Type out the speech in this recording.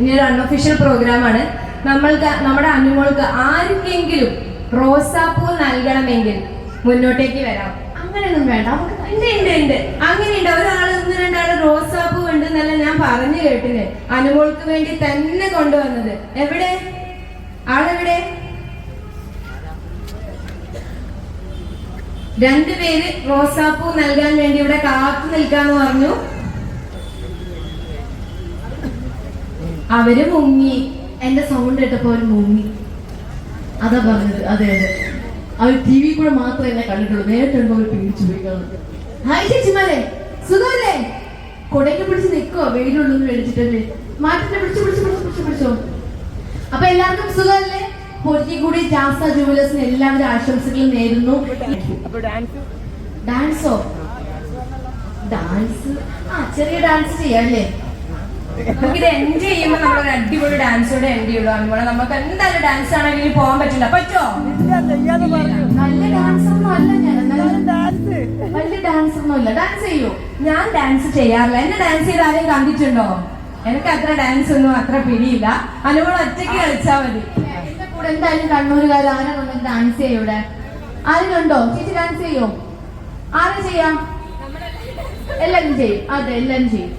ഇനി ഒരു അൺഒഫീഷ്യൽ പ്രോഗ്രാമാണ് നമ്മൾക്ക് നമ്മുടെ അനുമോൾക്ക് ആർക്കെങ്കിലും റോസാപ്പൂ നൽകണമെങ്കിൽ മുന്നോട്ടേക്ക് വരാം. അങ്ങനെയൊന്നും വേണ്ട. നമുക്ക് ഉണ്ട് ഉണ്ട് അങ്ങനെയുണ്ട്. ഒരാൾ ഒന്ന് രണ്ടാൾ റോസാപ്പൂ ഉണ്ട് എന്നല്ല ഞാൻ പറഞ്ഞു കേട്ടിന്. അനുമോൾക്ക് വേണ്ടി തന്നെ കൊണ്ടുവന്നത്. എവിടെ? ആളെവിടെ? രണ്ടുപേര് റോസാപ്പൂ നൽകാൻ വേണ്ടി ഇവിടെ കാത്തു നിൽക്കാന്ന് പറഞ്ഞു. അവർ മുങ്ങി. എന്റെ സൗണ്ട് കേട്ടപ്പോ അവർ മുങ്ങി. അതാ പറഞ്ഞത് അതെ അതെ. അവർ ടി വി കൂടെ മാത്രമേ എന്നെ കണ്ടിട്ടുള്ളൂ. നേരിട്ട് അവർ പേടിച്ചു പോയി കാണുന്നത് ഹായ് ചേച്ചിമാരെ സുഖമല്ലേ? കൊടയ്ക്ക് പിടിച്ച് നിൽക്കോ വെയിലുള്ളൂ മേടിച്ചിട്ടല്ലേ? മാറ്റിട്ട് പിടിച്ചു പിടിച്ചു പിടിച്ചു പിടിച്ചു പിടിച്ചോ. അപ്പൊ എല്ലാവർക്കും സുഖമല്ലേ? പൊരിക്കൂടി ജാസ ജുവലേഴ്സിന് എല്ലാവരും ആശംസകളും നേരുന്നു. ഡാൻസോ ഡാൻസ് ആ ചെറിയ ഡാൻസ് ചെയ്യാം അല്ലേ? നമുക്കിത് എൻജോയ് ചെയ്യുമ്പോൾ നമ്മളൊരു അടിപൊളി ഡാൻസോടെ എൻഡ് ചെയ്യുള്ളൂ. അതുപോലെ നമുക്ക് എന്തായാലും ഡാൻസ് ആണെങ്കിലും പോകാൻ പറ്റില്ല. പറ്റോ? നല്ല ഡാൻസ് ഒന്നും അല്ല ഞാൻ. വലിയ ഡാൻസ് ഒന്നും ഇല്ല. ഡാൻസ് ചെയ്യൂ. ഞാൻ ഡാൻസ് ചെയ്യാറില്ല. എന്നെ ഡാൻസ് ചെയ്ത് ആരെയും കണ്ടിട്ടുണ്ടോ? എനിക്ക് അത്ര ഡാൻസ് ഒന്നും അത്ര പിടിയില്ല. അനുമോൾ ഒറ്റയ്ക്ക് കളിച്ചാൽ മതി. എന്റെ കൂടെ എന്തായാലും കണ്ണൂരുകാർ ആരാ വന്നിട്ട് ഡാൻസ് ചെയ്യൂടെ ഇവിടെ? ആരും കണ്ടോ? ചേച്ചി ഡാൻസ് ചെയ്യോ? ആരും ചെയ്യാം? എല്ലാരും ചെയ്യും. അതെ എല്ലാരും ചെയ്യും.